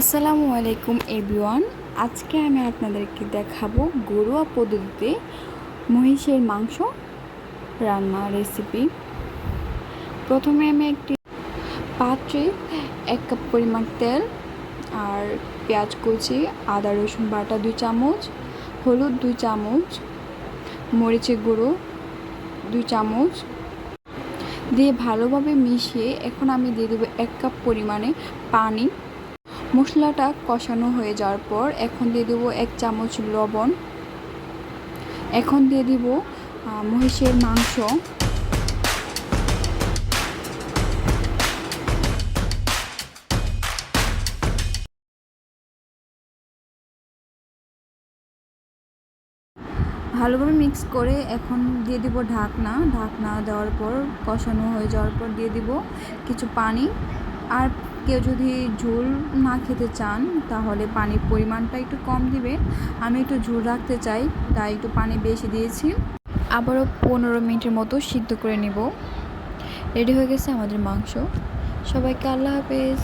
আসসালামু আলাইকুম এভরিওয়ান। আজকে আমি আপনাদেরকে দেখাবো ঘরোয়া পদ্ধতিতে মহিষের মাংস রান্না রেসিপি প্রথমে আমি একটি পাত্রে এক কাপ পরিমাণ তেল আর পেঁয়াজ কুচি, আদা, রসুন বাটা দুই চামচ, হলুদ দুই চামচ, মরিচের গুঁড়ো দুই চামচ দিয়ে ভালোভাবে মিশিয়ে এখন আমি দিয়ে দেবো এক কাপ পরিমাণে পানি। মশলাটা কষানো হয়ে যাওয়ার পর এখন দিয়ে দেবো এক চামচ লবণ। এখন দিয়ে দিব মহিষের মাংস। ভালোভাবে মিক্স করে এখন দিয়ে দিব ঢাকনা। ঢাকনা দেওয়ার পর, কষানো হয়ে যাওয়ার পর দিয়ে দিব কিছু পানি। আর কেউ যদি ঝোল না খেতে চান, তাহলে পানির পরিমাণটা একটু কম দিবে আমি একটু ঝোল রাখতে চাই, তাই একটু পানি বেশি দিয়েছি। আবারও পনেরো মিনিটের মতো সিদ্ধ করে নিব। রেডি হয়ে গেছে আমাদের মাংস। সবাইকে আল্লাহ হাফেজ।